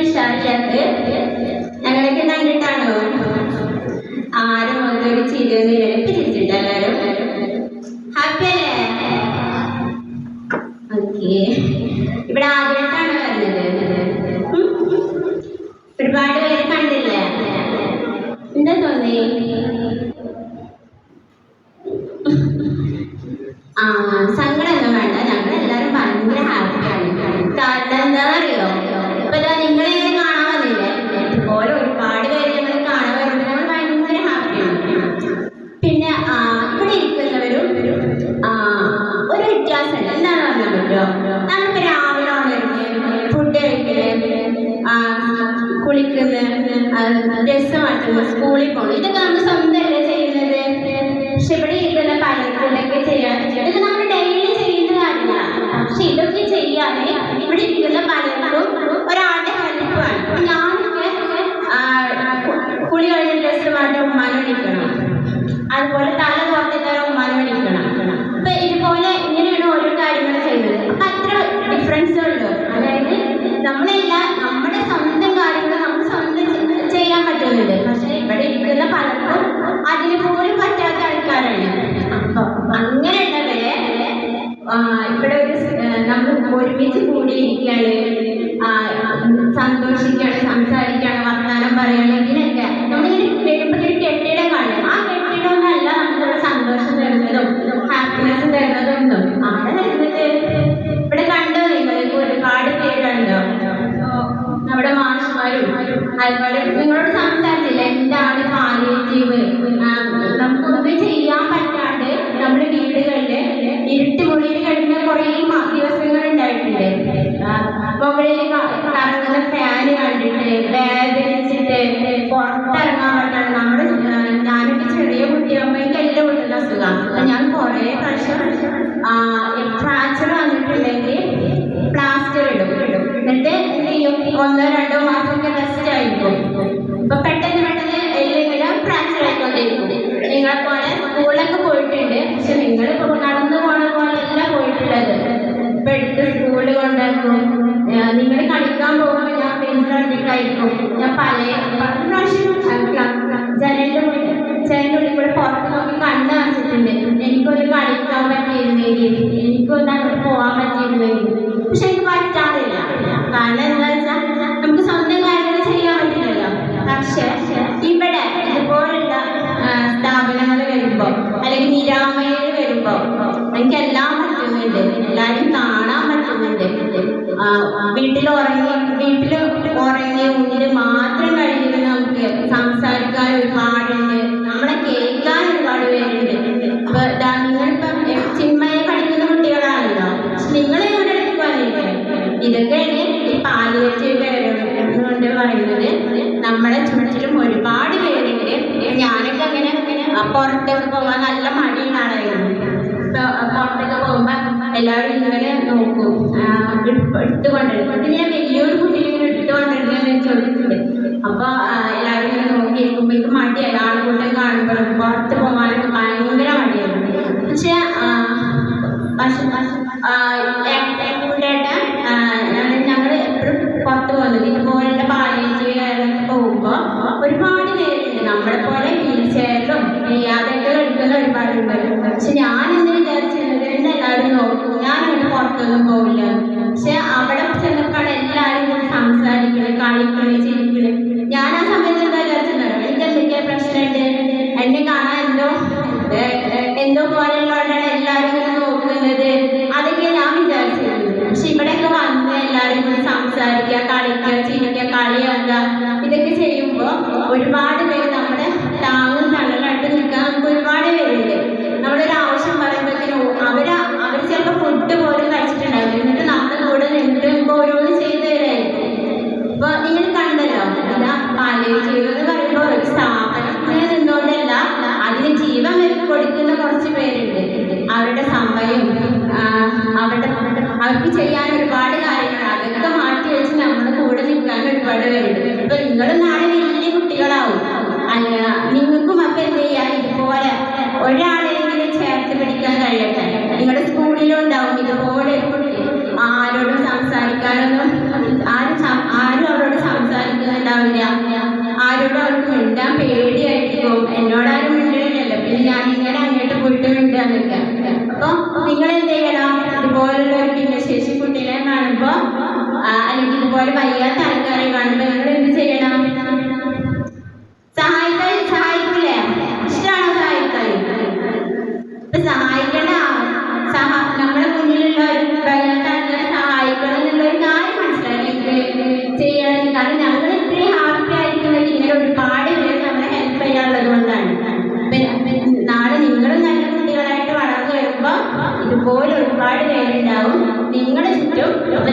ഉഷാറില്ലാത്ത ഞങ്ങളൊക്കെ കണ്ടിട്ടാണോ ആരും മുതലൊരു ചിരിയൊന്നും ഇപ്പൊ ചിരിച്ചിട്ട് എല്ലാവരും. ഹാപ്പി അല്ലേ? ഓക്കെ ഇവിടെ ആദ്യമായിട്ടാണ് വരുന്നത്? ഒരുപാട് പേര് കണ്ടില്ലേ? എന്താ തോന്നി? ആ സങ്കടമൊന്നും നമ്മളിപ്പോ രാവിലെ ഉണരുന്നത് ഫുഡ് കഴിക്കൽ കുളിക്കുന്നത് കുളിക്കുന്ന ഡ്രസ് മാറ്റുന്നു സ്കൂളിൽ പോകുന്നു ഇതൊക്കെ നമ്മൾ സ്വന്തമല്ലേ ചെയ്യുന്നത്? പക്ഷെ ഇവിടെ ഇരിക്കുന്ന പലർക്കൊക്കെ ചെയ്യാൻ ഇത് നമ്മൾ ഡെയിലി ചെയ്യുന്ന കാര്യമാണ് പക്ഷെ ഇതൊക്കെ ചെയ്യാതെ ഇവിടെ ഇരിക്കുന്ന പലർക്കും ഒരാളുടെ ഹെൽപ്പാണ് ഞാനൊക്കെ കുളി കഴിഞ്ഞ ഡ്രസ് മാറ്റാൻ ഉമ്മാനെ വിളിക്കണം. അതുപോലെ തല തോർത്തിത്തരം ഉമ്മാനെ വിളിക്കണം അപ്പൊ ഇതുപോലെ ഇങ്ങനെയാണ് ഓരോ കാര്യങ്ങൾ ചെയ്യുന്നത് അപ്പൊ അത്ര ഡിഫറൻസ് ഉള്ളൂ അതായത് നമ്മളെല്ല നമ്മുടെ സ്വന്തം കാര്യങ്ങൾ നമ്മൾ സ്വന്തം ചെ- ചെയ്യാൻ പറ്റുന്നുണ്ട് പക്ഷെ ഇവിടെ ഇരിക്കുന്ന പലർക്കും അതിന് പോലും പറ്റാത്ത ആൾക്കാരാണ് അപ്പൊ അങ്ങനെയുള്ളവരെ ആ, ഇവിടെ ഒരു സ്- ആ, നമ്മൾ ഒരുമിച്ച് കൂടിയിരിക്കുകയാണ്. സന്തോഷിക്കുകയാണ് സംസാരിക്കുകയാണ്. ഫ്രാക്ചർ വന്നിട്ടുണ്ടെങ്കിൽ പ്ലാസ്റ്റർ ഇടും. എന്നിട്ട് എന്ത് ചെയ്യും? ഒന്നോ രണ്ടോ മാസമൊക്കെ റെസ്റ്റ് ആയിരിക്കും. ഇപ്പൊ പെട്ടെന്ന് പെട്ടെന്ന് എല്ലാം ഫ്രാക്ചർ ആയിക്കൊണ്ടിരിക്കും. നിങ്ങളെ പോലെ സ്കൂളൊക്കെ പോയിട്ടുണ്ട്. പക്ഷെ നിങ്ങൾ നടന്നു പോണ പോലെയല്ല പോയിട്ടുള്ളത്. ഇപ്പൊ എടുത്ത് സ്കൂളിൽ കൊണ്ടാക്കും നിങ്ങൾ കളിക്കാൻ പോകുമ്പോൾ ഞാൻ ബെഞ്ചിലൊറ്റയ്ക്കായിരിക്കും ഞാൻ പല പല പ്രാവശ്യം വീട്ടിൽ ഉറങ്ങി വീട്ടിൽ ഉറങ്ങി ഉള്ളിൽ മാത്രം കഴിയുന്ന നമുക്ക് സംസാരിക്കാൻ ഒരുപാടുണ്ട്. നമ്മളെ കേൾക്കാൻ ഒരുപാട് പേരുണ്ട്. അപ്പൊ ദാ നിങ്ങളിപ്പം ചിന്മയെ പഠിക്കുന്ന കുട്ടികളാണല്ലോ. നിങ്ങൾ ഇവിടെ എടുക്കുവാനില്ലേ ഇതൊക്കെയാണ് ഈ പാലിയേറ്റീവ് കൊണ്ട് പറയുന്നത് നമ്മളെ ചുറ്റിലും ഒരുപാട് പേരുണ്ട്. ഞാനൊക്കെ അങ്ങനെ പുറത്തേക്ക് പോകാൻ നല്ല ഇപ്പൊ പുറത്തൊക്കെ പോകുമ്പോ എല്ലാവരും ഇങ്ങനെ നോക്കും. എടുത്തുകൊണ്ടിരുന്നു എന്നിട്ട് ഞാൻ വലിയൊരു കുട്ടിയെ എടുത്തുകൊണ്ടിരുന്നു ചോദിച്ചിട്ടുണ്ട് അപ്പൊ എല്ലാവരും ഇങ്ങനെ നോക്കിയിരിക്കുമ്പോ എനിക്ക് മടിയല്ല ആളുകൂട്ടം കാണുമ്പോഴും പുറത്ത് പോകാനൊക്കെ ഭയങ്കര മടിയാണ് പക്ഷെ ഒരുപാട് പേരുണ്ട്. നമ്മളെ പോലെ വീൽ ചെയറിലും യാതൊക്കെ എടുക്കുന്ന ഒരുപാട് പേരുണ്ട് പക്ഷെ ഞാൻ ചെയ്യാൻ ഒരുപാട് കാര്യങ്ങളാണ് അതൊക്കെ മാറ്റി വെച്ച് നമ്മുടെ കൂടെ നിൽക്കാൻ ഒരുപാട് പേരുണ്ട്. ഇപ്പൊ നിങ്ങളും നാളെ വലിയ കുട്ടികളാവും. അല്ല നിങ്ങൾക്കും അപ്പൊ എന്ത് ചെയ്യാൻ ഇതുപോലെ ഒരാളെങ്കിലും ചേർത്ത് പിടിക്കാൻ കഴിയട്ടെ? നിങ്ങളുടെ സ്കൂളിലും ഉണ്ടാവും. ഇതുപോലെ ആരോടും സംസാരിക്കാനൊന്നും ആരും ആരും അവരോട് സംസാരിക്കുന്നുണ്ടാവില്ല. ആരോടും അവർക്ക് മിണ്ടാൻ പേടിയായിരിക്കും. എന്നോടാരും മിണ്ടണില്ലല്ലോ പിന്നെ ഞാൻ ഇങ്ങനെ അങ്ങോട്ട് പോയിട്ട് മിണ്ടാന്നൊക്കെ അപ്പൊ നിങ്ങൾ എന്ത് ചെയ്യണം? ഇതുപോലുള്ള ഒരുപാട് വയ്യാത്ത ആൾക്കാരെ കാണും.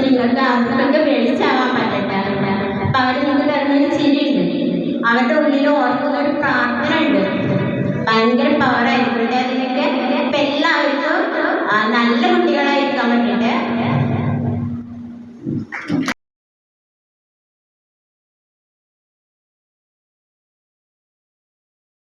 നിങ്ങൾക്ക് ആർക്കും പേടിച്ചാവാൻ പറ്റട്ടെ അപ്പൊ അവർ നിങ്ങൾ തരുന്നൊരു ചിരിയുണ്ട് അവരുടെ ഉള്ളിൽ ഓർക്കുന്ന ഒരു പ്രാർത്ഥന ഉണ്ട്. ഭയങ്കര പവറായിരിക്കും